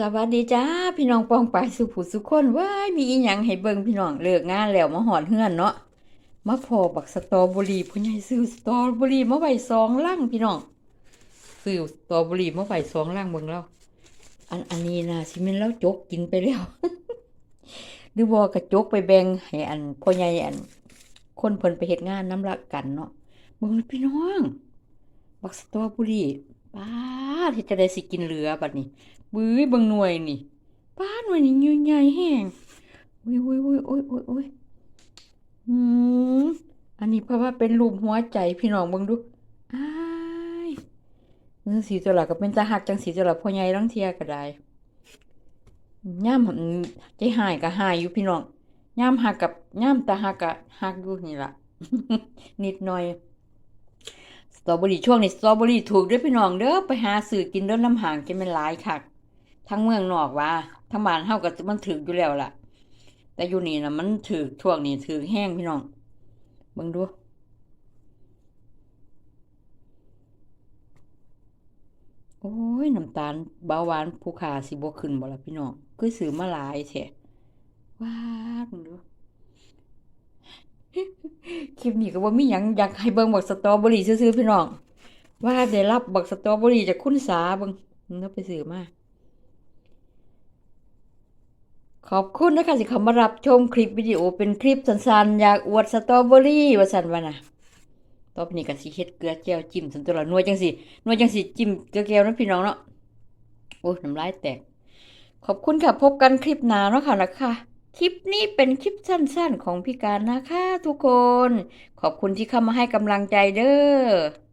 สวัสดีจ้าพี่น้องปองปายสุขุสุขคนว้ายมีอีหยังให้เบิ่งพี่น้องเลิกงานแล้วมาหอดเฮือนเนาะมาพอบักสตอเบอรี่ผู้ใหญ่ซื้อสตอเบอรี่มาไว้สองลังพี่น้องซื้อสตอเบอรี่มาไว้สองลังเบิ่งแล้วอันอันนี้นะสิม่นแล้วจกกินไปแล้วหรือบ่กระจกไปแบ่งให้อันพ่อใหญ่อัน คนเพิ่นไปเฮ็ดงานน้ำละกันเนาะเบิ่งพี่น้อง บักสตอเบอรี่ป้า เฮ็ดจะได้สิกินเหลือบัดนี้บื้อเบิ่งหน่วยนี่ป้าหน่วยนี่ยใหญ่แห้งอุ้ยอุ้ยอุ้ยอุ้ยอุ้ยอุ้ยอืมอันนี้เพราะว่าเป็นรูปหัวใจพี่น้องเบิ่งดูอ้ายจังสีตัวละก็เป็นตาหักจังสีตัวละพ่อใหญ่ลังเทียก็ได้ย่ามใจหายก็หายอยู่พี่น้องย่ามหักกับย่ามตาหักก็หักอยู่นี่ล่ะนิดหน่อย ตรอเบอรี่ช่วงนี้สตรอเบอรี่ถูกด้วยพี่น้องเด้อไปหาซื้อกินด้อน้ำห่างจะเป็นหลายคักทั้งเมืองนอกว่าทั้งบ้านเฮาก็มันถึกอยู่แล้วล่ะ แต่อยู่นี่นะมันถึกช่วงนี้ถึกแห้งพี่น้องเบิ่งดูโอ้ยน้ำตาลเบาหวานผู้ขาสิบ่ขึ้นบ่ล่ะพี่น้องคือซื้อมาหลายแท้ว้าเบิ่งดู คลิปนี้ก็บ่มีหยังอยากให้เบิ่งบักสตรอเบอรี่ซื่อๆพี่น้อง ว่าได้รับบักสตรอเบอรี่จากคุณสาเบิ่งนาะไปซื้อมาขอบคุณนะคะที่เข้ามารับชมคลิปวิดีโอเป็นคลิปสั้นๆ อยากอวดสตรอเบอรี่ว่าซั่นว่าน่ะตอไปนี้ก็สิเฮ็ดเกลือแจ่วจิ้มสันตัวละนวยจังสินวยจังสิจิ้มเกลือแก้วนะพี่น้องเนาะโอ้น้ำลายแตก ขอบคุณค่ะ พบกันคลิปหน้าเนาะค่ะนะคะ คลิปนี้เป็นคลิปสั้นๆ ของพี่การนะคะทุกคน ขอบคุณที่เข้ามาให้กำลังใจเด้อ